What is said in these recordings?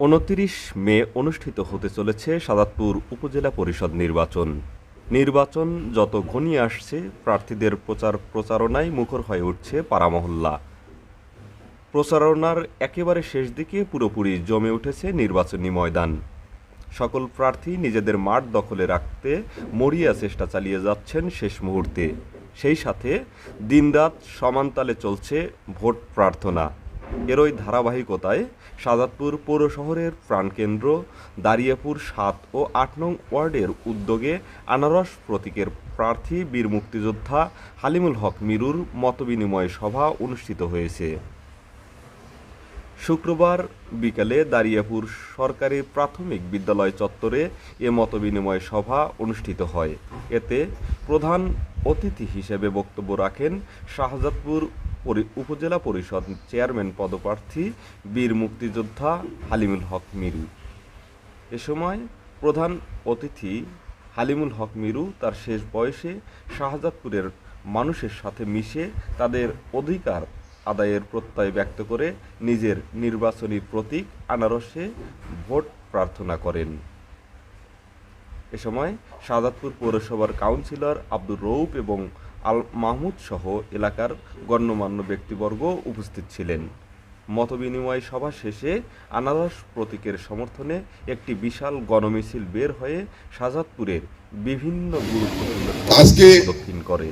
উনত্রিশ মে অনুষ্ঠিত হতে চলেছে সাদাতপুর উপজেলা পরিষদ নির্বাচন। নির্বাচন যত ঘনিয়ে আসছে, প্রার্থীদের প্রচার প্রচারণায় মুখর হয়ে উঠছে পাড়ামহল্লা প্রচারণার একেবারে শেষ দিকে পুরোপুরি জমে উঠেছে নির্বাচনী ময়দান। সকল প্রার্থী নিজেদের মাঠ দখলে রাখতে মরিয়া চেষ্টা চালিয়ে যাচ্ছেন শেষ মুহূর্তে। সেই সাথে দিনরাত সমানতালে চলছে ভোট প্রার্থনা। এরই ধারাবাহিকতায় সাজাদপুর পৌর শহরের প্রাণকেন্দ্র, দারিয়াপুর সাত ও আট নং ওয়ার্ডের উদ্যোগে আনারস প্রতীকের প্রার্থী বীর মুক্তিযোদ্ধা হালিমুল হক মিরুর মতবিনিময় সভা অনুষ্ঠিত হয়েছে। শুক্রবার বিকালে দারিয়াপুর সরকারি প্রাথমিক বিদ্যালয় চত্বরে এ মতবিনিময় সভা অনুষ্ঠিত হয়। এতে প্রধান অতিথি হিসেবে বক্তব্য রাখেন শাহজাদপুর পরি- উপজেলা পরিষদ চেয়ারম্যান পদপ্রার্থী বীর মুক্তিযোদ্ধা হালিমুল হক মিরু। এ সময় প্রধান অতিথি হালিমুল হক মিরু তার শেষ বয়সে শাহজাদপুরের মানুষের সাথে মিশে তাদের অধিকার আদায়ের প্রত্যয় ব্যক্ত করে নিজের নির্বাচনী প্রতীক আনারসে ভোট প্রার্থনা করেন। এ সময় শাহজাদপুর পৌরসভার কাউন্সিলর আব্দুর রৌফ এবং আল মাহমুদ সহ এলাকার গণ্যমান্য ব্যক্তিবর্গ উপস্থিত ছিলেন। মতবিনিময় সভা শেষে আনারস প্রতীকের সমর্থনে একটি বিশাল গণমিছিল বের হয়ে শাহজাদপুরের বিভিন্ন গুরুত্বপূর্ণ আজকে- প্রদক্ষিণ করে।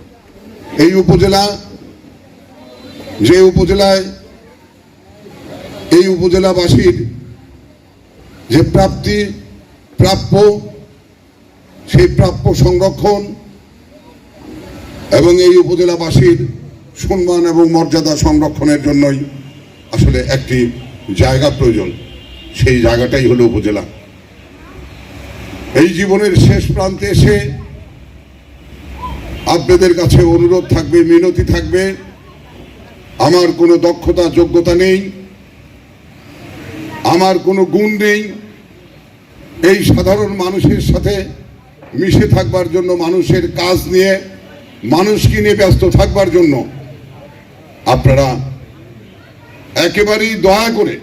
এই উপজেলা যে উপজেলায় এই উপজেলাবাসীর যে প্রাপ্তি প্রাপ্য সেই প্রাপ্য সংরক্ষণ এবং এই উপজেলাবাসীর সম্মান এবং মর্যাদা সংরক্ষণের জন্যই আসলে একটি জায়গা প্রয়োজন। সেই জায়গাটাই হলো উপজেলা। এই জীবনের শেষ প্রান্তে এসে আপনাদের কাছে অনুরোধ থাকবে, মিনতি থাকবে। আমার কোনো দক্ষতা, যোগ্যতা নেই। আমার কোনো গুণ নেই। এই সাধারণ মানুষের সাথে মিশে থাকবার জন্য মানুষের কাজ নিয়ে মানুষকে নিয়ে ব্যস্ত থাকবার জন্য আপনারা একেবারেই দয়া করে,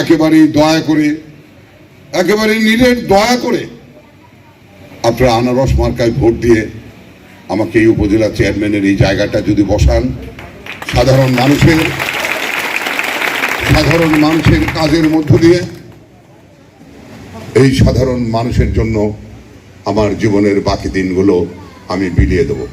একেবারেই দয়া করে, একেবারেই নিজের দয়া করে আপনারা আনারস মার্কায় ভোট দিয়ে আমাকে এই উপজেলা চেয়ারম্যানের এই জায়গাটা যদি বসান, সাধারণ মানুষের সাধারণ মানুষের কাজের মধ্য দিয়ে এই সাধারণ মানুষের জন্য আমার জীবনের বাকি দিনগুলো আমি বিলিয়ে দেবো।